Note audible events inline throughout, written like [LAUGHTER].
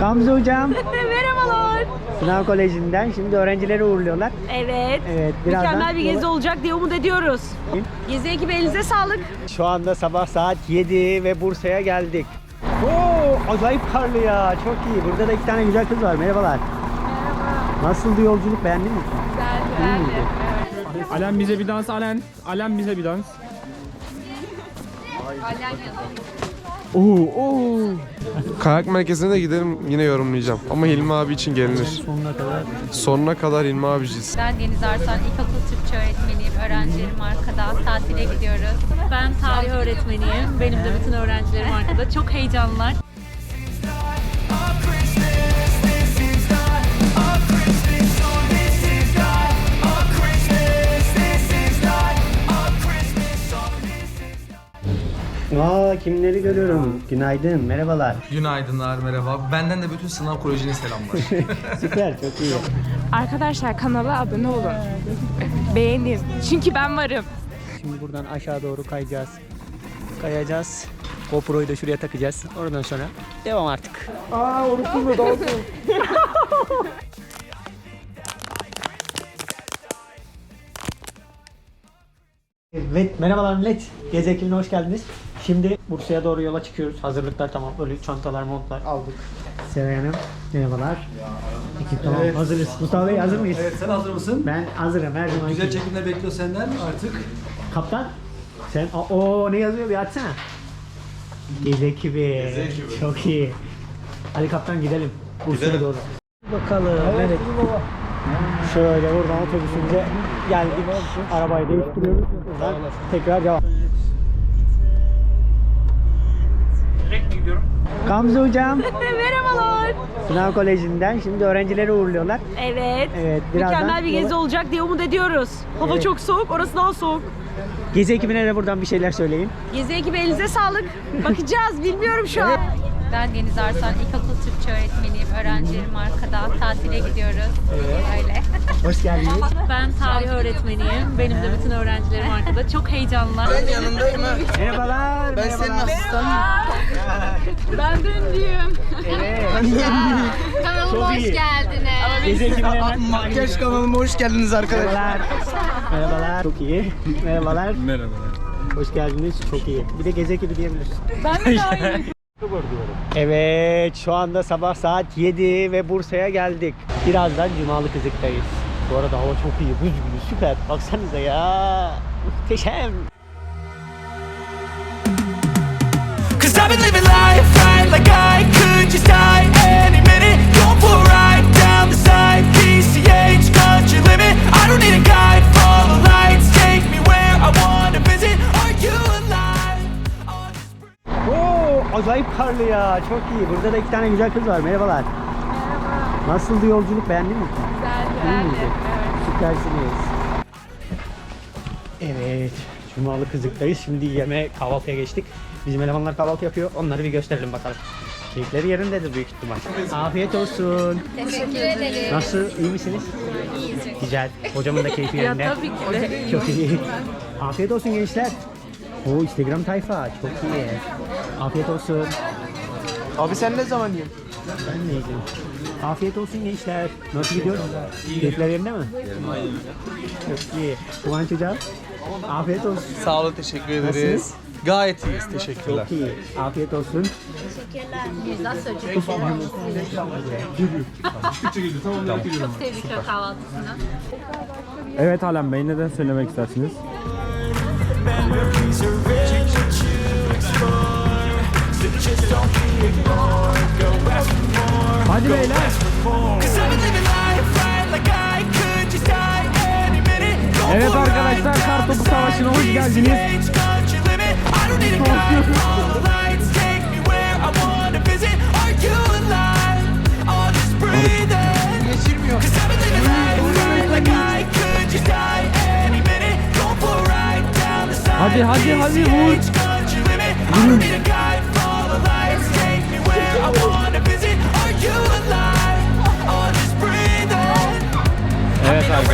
Gamze hocam [LAUGHS] Merhabalar. Sınav Koleji'nden şimdi öğrencileri uğurluyorlar. Evet. Evet, birazdan Mükemmel bir gezi olacak diye umut ediyoruz. Gezi ekibi elinize sağlık. Şu anda sabah saat 7 ve Bursa'ya geldik. Oo, acayip karlı ya. Çok iyi. Burada da iki tane güzel kız var. Merhabalar. Nasıldı yolculuk? Beğendin mi? Güzel, İyi miydi? Alem bize bir dans Alen. Alem bize bir dans. Oo, oo. Kayak merkezine de giderim yine yorumlayacağım. Ama Hilmi abi için gelinir. Sonuna kadar. Sonuna kadar Hilmi abiciyiz. Ben Deniz Arslan, İlkokul Türkçe öğretmeniyim. Öğrencilerim arkada, tatile gidiyoruz. Ben tarih öğretmeniyim. Benim de bütün öğrencilerim arkada. Çok heyecanlılar. Aa kimleri görüyorum. Günaydın, merhabalar. Günaydınlar, merhaba. Benden de bütün sınav kolejine selamlar. [LAUGHS] Süper, çok iyi. Arkadaşlar kanala abone olun. Beğenin. Çünkü ben varım. Şimdi buradan aşağı doğru kayacağız. Kayacağız. GoPro'yu da şuraya takacağız. Oradan sonra devam artık. Aa unuttum da [LAUGHS] Evet, merhabalar millet. Gezi ekibine hoş geldiniz. Şimdi Bursa'ya doğru yola çıkıyoruz. Hazırlıklar tamam. Böyle çantalar, montlar aldık. Seray Hanım, merhabalar. Ekip tamam, hazırız. Mustafa Bey hazır mıyız? evet, sen hazır mısın? Ben hazırım her zaman. Güzel çekimler bekliyor senden artık. Kaptan sen o ne yazıyor bir açsana. Gezi ekibi. Çok iyi. Hadi kaptan gidelim. Bursa'ya doğru. Bakalım. Evet. Şöyle buradan otobüsümüze geldik. Arabayı değiştiriyoruz. Buradan tekrar devam. Gamze hocam [LAUGHS] Merhabalar. Sınav Koleji'nden şimdi öğrencileri uğurluyorlar. Evet. Evet, birazdan Mükemmel bir gezi olacak diye umut ediyoruz. Hava Evet. çok soğuk, orası daha soğuk. Gezi ekibine de buradan bir şeyler söyleyin. Gezi ekibi elinize sağlık. Bakacağız, bilmiyorum şu an. Ben Deniz Arslan, İlkokul Türkçe öğretmeniyim. Öğrencilerim arkada, tatile gidiyoruz. Öyle. [LAUGHS] Hoş geldiniz. Ben tarih öğretmeniyim. Benim de bütün öğrencilerim arkada. Çok heyecanlılar. Merhabalar. Ben senin Ben döndüğüm. Evet. Kanalıma Çok hoş iyi. geldiniz. Gezi ekibine Makyaj kanalıma hoş geldiniz arkadaşlar. Merhabalar. Çok iyi. Merhabalar. Merhabalar. Hoş geldiniz. Çok iyi. Bir de gezi ekibi diyebiliriz. Ben de dahil. [LAUGHS] Evet, şu anda sabah saat 7 ve Bursa'ya geldik. Birazdan Cumalı Kızık'tayız. Bu arada hava çok iyi, buz gibi, süper. Baksanıza ya. Muhteşem. Cause I've been living acayip karlı ya. Çok iyi. Burada da iki tane güzel kız var. Merhabalar. Nasıldı yolculuk? Beğendin mi? Güzel, İyi miydi? güzeldi. Süpersiniz. Evet. Cumalı Kızık'tayız. Şimdi yeme kahvaltıya geçtik. Bizim elemanlar kahvaltı yapıyor. Onları bir gösterelim bakalım. Keyifleri yerindedir büyük ihtimal. Afiyet olsun. Teşekkür ederim. Nasıl? iyi misiniz? Güzel. Hocamın da keyfi yerinde. tabii ki de. Çok iyi. Afiyet olsun gençler. O Instagram tayfa. Çok iyi. Afiyet olsun. Abi sen ne zaman yiyorsun? Ben de yiyeceğim. Afiyet olsun gençler. Nasıl gidiyor? Keyifler yerinde mi? Çok iyi. Kıvanç hocam. Afiyet olsun. Sağ olun, teşekkür ederiz. Nasılsınız? Gayet iyiyiz, teşekkürler. Çok iyi. Afiyet olsun. Çok tebrikler kahvaltısına. Evet Alem Bey neden söylemek istersiniz? Going Evet arkadaşlar Kartopu Savaşı'na hoş geldiniz. PCH, country limit. I don't need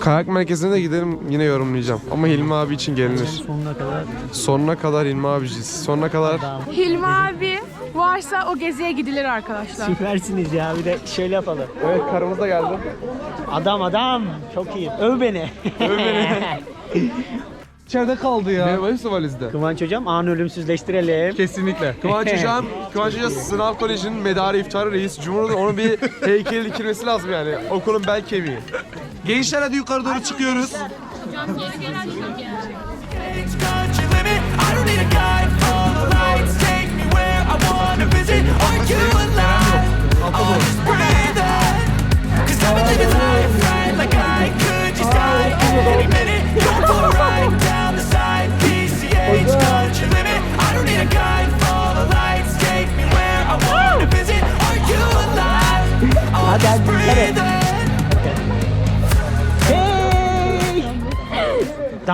Kayak merkezine de giderim yine yorumlayacağım. Ama Hilmi abi için gelinir. Sonuna kadar Sonuna kadar Hilmi abiciyiz. Sonuna kadar Hilmi abi varsa o geziye gidilir arkadaşlar. süpersiniz ya. Bir de şöyle yapalım. Evet karımız da geldi. Adam adam. Çok iyi. Öv beni. Öv beni. [LAUGHS] İçeride kaldı ya. Benim hepsi valizde. Kıvanç hocam anı ölümsüzleştirelim. Kesinlikle. Kıvanç [LAUGHS] Hocam, Kıvanç Hoca sınav kolejinin medarı iftarı reis cumhurda onun bir heykeli dikilmesi lazım yani. Okulun bel kemiği. Gençler hadi yukarı doğru çıkıyoruz. Age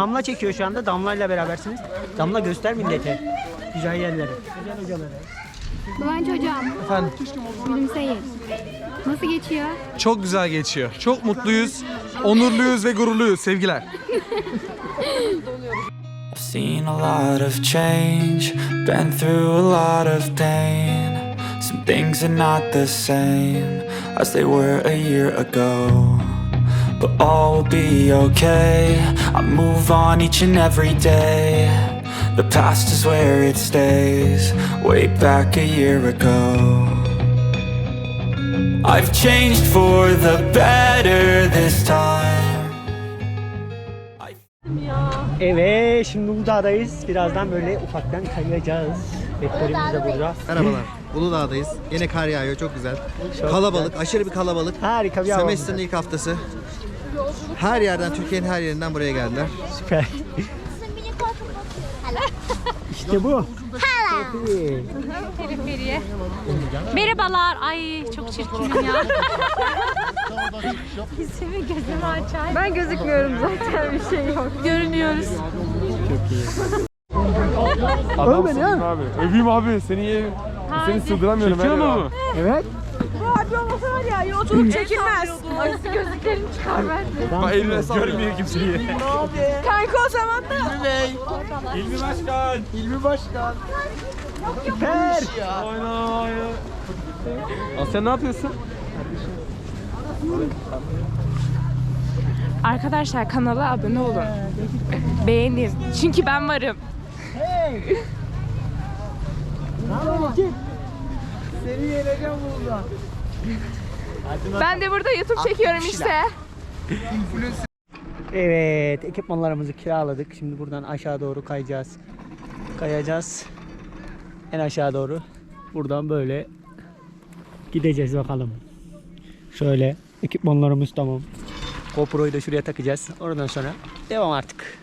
Damla çekiyor şu anda. Damla ile berabersiniz. Damla göster millete. Güzel yerleri. Güzel hocaları. Kıvanç hocam. Efendim Gülümseyin. Nasıl geçiyor? çok güzel geçiyor. Çok mutluyuz, onurluyuz ve gururluyuz. Sevgiler. I've seen a lot of change, been through a lot of pain. Some things are not the same as they were a year ago. But all will be okay. I move on each and every day. The past is where it stays, way back a year ago. I've changed for the better this time. Evet şimdi Uludağ'dayız. Birazdan böyle ufaktan kayacağız. Rektörümüz de burada. Merhabalar. Uludağ'dayız. Yine kar yağıyor. Çok güzel. kalabalık. Aşırı bir kalabalık. Harika bir hava. Semester'ın ilk haftası. Her yerden, Türkiye'nin her yerinden buraya geldiler. Süper. [LAUGHS] işte bu. Periferiye. Merhabalar. Ay çok çirkinim ya. Yüzümü gözümü açar. Ben gözükmüyorum zaten bir şey yok. Görünüyoruz. Adamsın abi. Öveyim abi. Seni. Seni sığdıramıyorum. Çekiyor mu Evet. Abi olmasa var ya yolculuk çekilmez. Ay gözlüklerini çıkar ben. bu? Bak eline sağlık. Görmüyor kimseyi. Kanka o zaman da. Süper. Asya ne yapıyorsun? Arkadaşlar kanala abone olun. Beğenin. Çünkü ben varım. Seni yeneceğim burada. Ben de burada YouTube çekiyorum işte. Evet, ekipmanlarımızı kiraladık. Şimdi buradan aşağı doğru kayacağız. Kayacağız. En aşağı doğru. Buradan böyle gideceğiz bakalım. Şöyle ekipmanlarımız tamam. GoPro'yu da şuraya takacağız. Oradan sonra devam artık.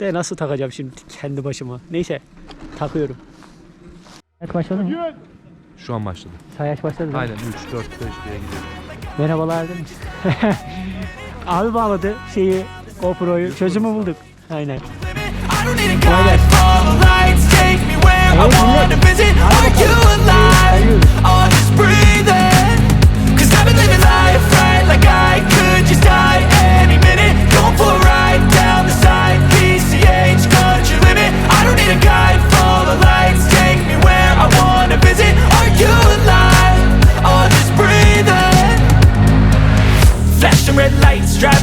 De nasıl takacağım şimdi kendi başıma. Neyse takıyorum. Sayaç başladı mı? Şu an başladı. Sayaç başladı mı? Aynen 3, 4, 5 diye gidiyor. Merhabalar demiş. [LAUGHS] Abi bağladı şeyi GoPro'yu. Çözümü bulduk. Aynen. I don't need a guide,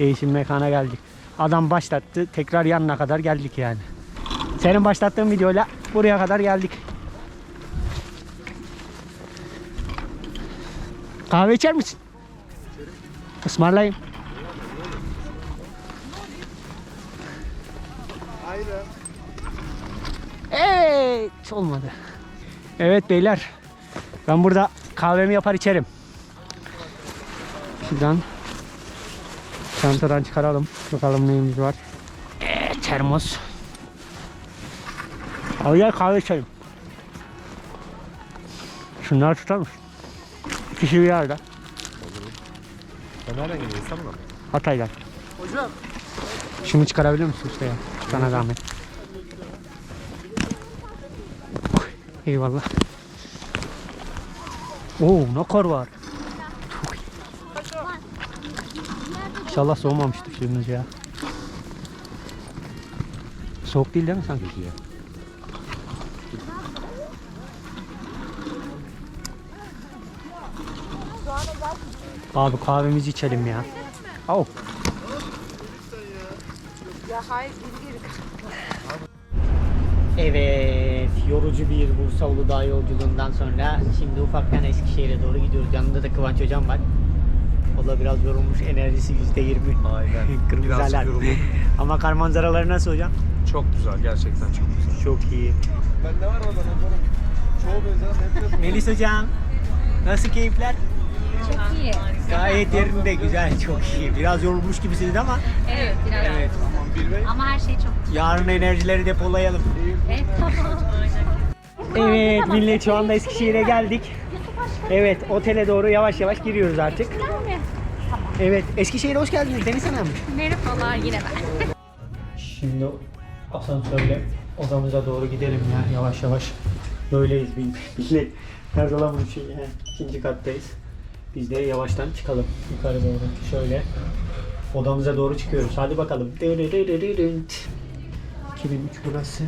Değişim mekana geldik. Adam başlattı. Tekrar yanına kadar geldik yani. Senin başlattığın videoyla buraya kadar geldik. Kahve içer misin? Ismarlayayım. Evet olmadı. Evet beyler. Ben burada kahvemi yapar içerim. Şuradan çantadan çıkaralım. Bakalım neyimiz var. Ee, termos. Al gel kahve içelim. Şunları tutar mısın? Kişi bir yerde. Sen nereden geliyorsun İstanbul'dan mı? Hatay'dan. Hocam. Şunu çıkarabilir misin usta ya? Sana zahmet. Eyvallah. Oo ne kar var. Çok iyi. İnşallah soğumamıştır suyumuz ya. Soğuk değil değil mi sanki? Abi kahvemizi içelim ya. Au. Evet, yorucu bir Bursa Uludağ yolculuğundan sonra şimdi ufaktan Eskişehir'e doğru gidiyoruz. Yanında da Kıvanç Hocam var. O da biraz yorulmuş, enerjisi yüzde yirmi. Aynen. [LAUGHS] Kırmızı Birazcık alarm. yoruldum. [LAUGHS] Ama kar manzaraları nasıl hocam? Çok güzel gerçekten çok güzel. Çok iyi. Ben ne var orada motorum? Çoğu benzer hep Melis Hocam, nasıl keyifler? Çok iyi. Gayet yerinde, güzel, çok iyi. Biraz yorulmuş gibisiniz ama Evet biraz. evet. Ama her şey çok güzel. Yarın enerjileri depolayalım. Evet tamam. Evet millet şu anda Eskişehir'e geldik. Evet otele doğru yavaş yavaş giriyoruz artık. Evet Eskişehir'e hoş geldiniz Deniz Hanım. Merhabalar yine ben. Şimdi asansörle odamıza doğru gidelim ya yavaş yavaş. Böyleyiz millet. Nerede lan bu şey? He, ikinci kattayız. Biz de yavaştan çıkalım yukarı doğru. Şöyle odamıza doğru çıkıyoruz. Hadi bakalım. 2003 burası.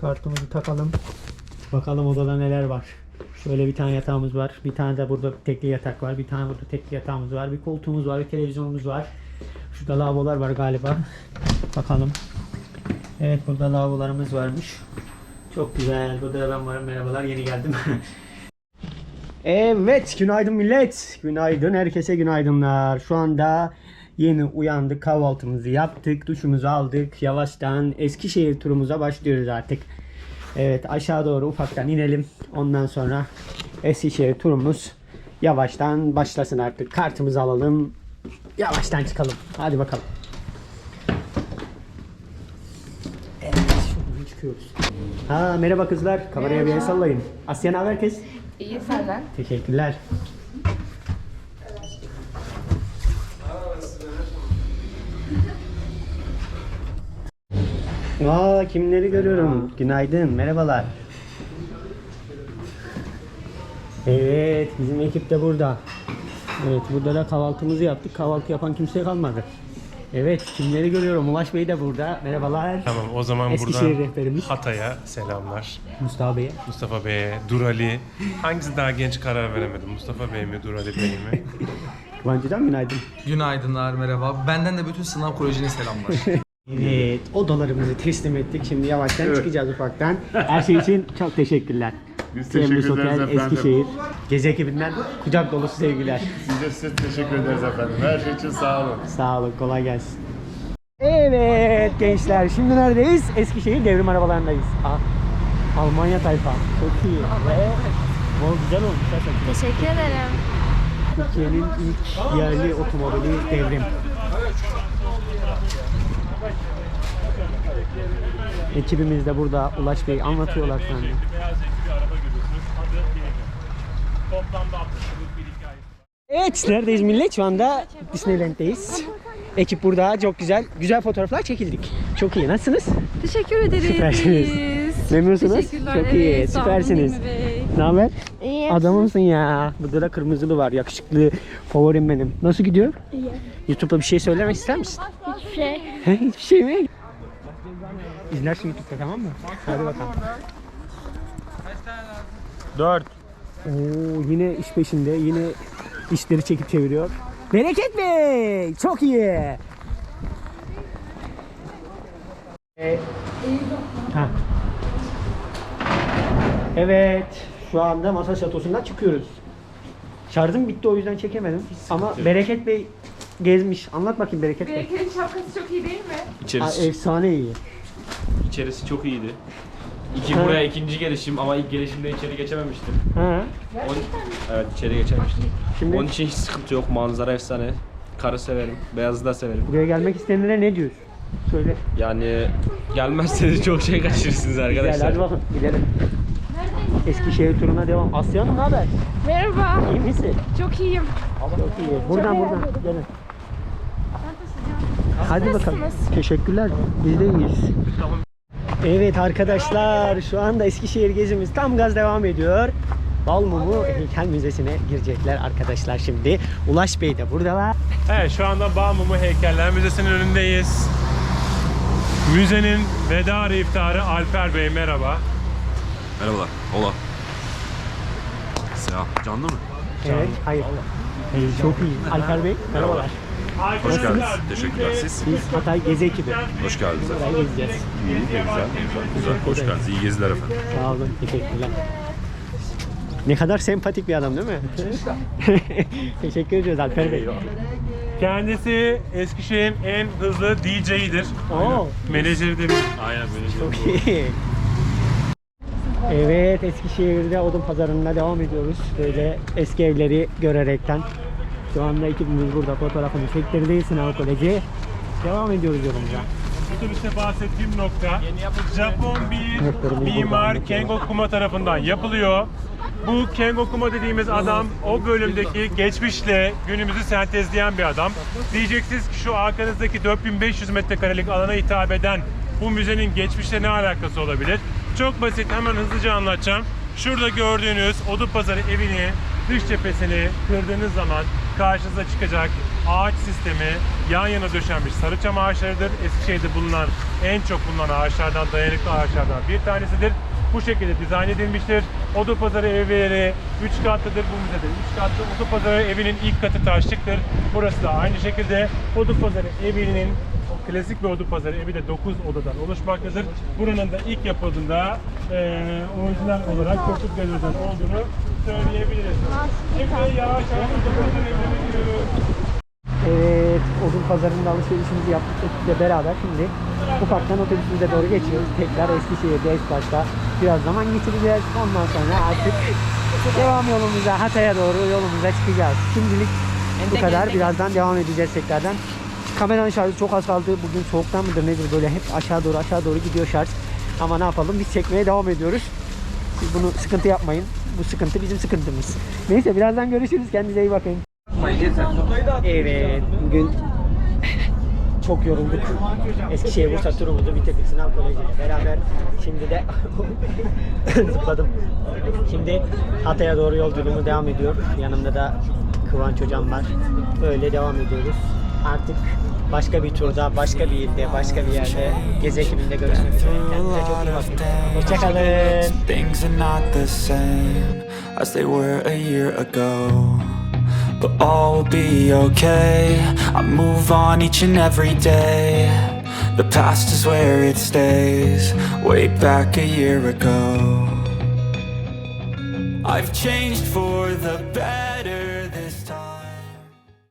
Kartımızı takalım. Bakalım odada neler var. Şöyle bir tane yatağımız var. Bir tane de burada tekli yatak var. Bir tane burada tekli yatağımız var. Bir koltuğumuz var. Bir televizyonumuz var. Şurada lavabolar var galiba. Bakalım. Evet burada lavabolarımız varmış. Çok güzel. Burada da ben varım. Merhabalar. Yeni geldim. [LAUGHS] evet. Günaydın millet. Günaydın. Herkese günaydınlar. Şu anda yeni uyandık. Kahvaltımızı yaptık. Duşumuzu aldık. Yavaştan Eskişehir turumuza başlıyoruz artık. Evet aşağı doğru ufaktan inelim. Ondan sonra Eskişehir turumuz yavaştan başlasın artık. Kartımızı alalım. Yavaştan çıkalım. Hadi bakalım. Evet şuradan çıkıyoruz. Ha merhaba kızlar. Kameraya bir el sallayın. Asya ne haber kız? İyi senden. Teşekkürler. Aa kimleri görüyorum? Günaydın, merhabalar. Evet, bizim ekip de burada. Evet, burada da kahvaltımızı yaptık. Kahvaltı yapan kimse kalmadı. Evet, kimleri görüyorum? Ulaş Bey de burada. Merhabalar. Tamam o zaman Eskişehir buradan rehberimiz Hatay'a selamlar. Mustafa Bey'e. Mustafa Bey'e, Durali. Hangisi daha genç karar veremedim. Mustafa Bey mi, Durali Bey mi? [LAUGHS] Kıvancı'dan günaydın. Günaydınlar, merhaba. Benden de bütün sınav kolejine selamlar. [LAUGHS] Evet, odalarımızı teslim ettik. Şimdi yavaştan çıkacağız ufaktan. Her şey için çok teşekkürler. Biz Temmuz teşekkür ederiz Otel, efendim. Eskişehir. Gezi ekibinden kucak dolusu sevgiler. Biz de size teşekkür ederiz efendim. Her şey için sağ olun. Sağ olun, kolay gelsin. Evet gençler, şimdi neredeyiz? Eskişehir devrim arabalarındayız. Aa, Almanya tayfa. Çok iyi. Ve o güzel olmuş. Teşekkür ederim. Türkiye'nin ilk yerli otomobili devrim. Ekibimiz de burada. Ulaş Bey anlatıyorlar şu anda. Evet, neredeyiz millet? Şu anda Disneyland'deyiz. Ekip burada, çok güzel. Güzel fotoğraflar çekildik. Çok iyi. Nasılsınız? Teşekkür ederiz. Süpersiniz. Memnunsunuz? Teşekkürler. Çok iyi. Evet, sağ olun Süpersiniz. Hilmi Bey. Ne haber? İyi. Adamımsın ya. Burada da kırmızılı var. Yakışıklı favorim benim. Nasıl gidiyor? İyi. YouTube'da bir şey söylemek ister misin? Hiçbir şey. Hiçbir şey mi? İzlersin YouTube'da tamam mı? Hadi bakalım. 4 Oo, yine iş peşinde. Yine işleri çekip çeviriyor. Bereket Bey! Çok iyi. Ee, ha. Evet. Şu anda masa şatosundan çıkıyoruz. Şarjım bitti o yüzden çekemedim. Ama Bereket Bey gezmiş. Anlat bakayım Bereket Bey. Bereket'in şapkası çok iyi değil mi? Aa, İçerisi, efsane iyi. içerisi çok iyiydi. İki Ha. buraya ikinci gelişim ama ilk gelişimde içeri geçememiştim. Ha. Onun, evet içeri geçememiştim. Şimdi Onun için hiç sıkıntı yok. Manzara efsane. Karı severim. Beyazı da severim. buraya gelmek isteyenlere ne diyorsun? Söyle. Yani gelmezseniz çok şey kaçırırsınız Güzel arkadaşlar. hadi bakın gidelim. Eskişehir turuna devam. Asya Hanım ne haber? Merhaba. İyi misin? Çok iyiyim. Çok iyi. Buradan buradan. Gelin. Hadi bakalım. Teşekkürler. Biz de iyiyiz. Evet arkadaşlar şu anda Eskişehir gezimiz tam gaz devam ediyor. Balmumu Heykel Müzesi'ne girecekler arkadaşlar şimdi. Ulaş Bey de buradalar. Evet şu anda Bağmumu Heykeller Müzesi'nin önündeyiz. Müzenin veda iftarı Alper Bey merhaba. Merhabalar. Ola. Selam. Canlı mı? Evet, hayır. Çok iyi. Alper Bey, merhabalar. Arkadaşlar Teşekkürler. Siz? Biz Hatay Gezi ekibi. Hoş geldiniz Buraya gezeceğiz. İyi, ne güzel. Güzel. güzel. Hoş geldiniz. İyi geziler efendim. Sağ olun, teşekkürler. Ne kadar sempatik bir adam değil mi? [LAUGHS] Teşekkür ediyoruz Alper Bey. kendisi Eskişehir'in en hızlı DJ'idir. Oo, Menajeri de Aynen menajeri. çok iyi. Evet, Eskişehir'de odun pazarına devam ediyoruz. Böyle eski evleri görerekten. Şu anda ekibimiz burada fotoğrafını çektirdi. Sınav Koleji. Devam ediyoruz yolumuza. Otobüste bahsettiğim nokta Japon bir mimar. Kengo Kuma tarafından yapılıyor. Bu Kengo Kuma dediğimiz adam o bölümdeki geçmişle günümüzü sentezleyen bir adam. Diyeceksiniz ki şu arkanızdaki 4500 metrekarelik alana hitap eden bu müzenin geçmişle ne alakası olabilir? Çok basit hemen hızlıca anlatacağım. Şurada gördüğünüz Odupazarı evini dış cephesini kırdığınız zaman karşınıza çıkacak ağaç sistemi yan yana döşenmiş sarıçam ağaçlarıdır. Eskişehir'de bulunan en çok bulunan ağaçlardan dayanıklı ağaçlardan bir tanesidir. Bu şekilde dizayn edilmiştir. Odupazarı evleri 3 katlıdır bu müzede. 3 katlı Odupazarı evinin ilk katı taşlıktır. Burası da aynı şekilde Odupazarı evinin klasik bir Odupazarı evi de 9 odadan oluşmaktadır. Buranın da ilk yapıldığında eee orijinal olarak Korkut Galeriden olduğunu söyleyebiliriz. Şimdi yavaş yavaş gidiyoruz. Evet, odun pazarında alışverişimizi yaptık ekiple beraber şimdi ufaktan otobüsümüze doğru geçiyoruz. Tekrar Eskişehir'de Esbaş'ta biraz zaman geçireceğiz. Ondan sonra artık devam yolumuza, Hatay'a doğru yolumuza çıkacağız. Şimdilik bu kadar. Birazdan devam edeceğiz tekrardan. Kameranın şarjı çok az kaldı. Bugün soğuktan mıdır nedir böyle hep aşağı doğru aşağı doğru gidiyor şarj. Ama ne yapalım biz çekmeye devam ediyoruz. Siz bunu sıkıntı yapmayın. Bu sıkıntı bizim sıkıntımız. Neyse birazdan görüşürüz. Kendinize iyi bakın. Evet, bugün [LAUGHS] çok yorulduk. Eskişehir Bursa turumuzu bitirdik sınav kolejiyle beraber. Şimdi de [LAUGHS] zıpladım. Şimdi Hatay'a doğru yolculuğumuz devam ediyor. Yanımda da Kıvanç hocam var. Böyle devam ediyoruz. Artık başka bir turda, başka bir ilde, başka bir yerde gezi ekibinde görüşmek üzere. Kendinize çok iyi bakın. Hoşçakalın. But all will be okay. I move on each and every day. The past is where it stays. Way back a year ago. I've changed for the better.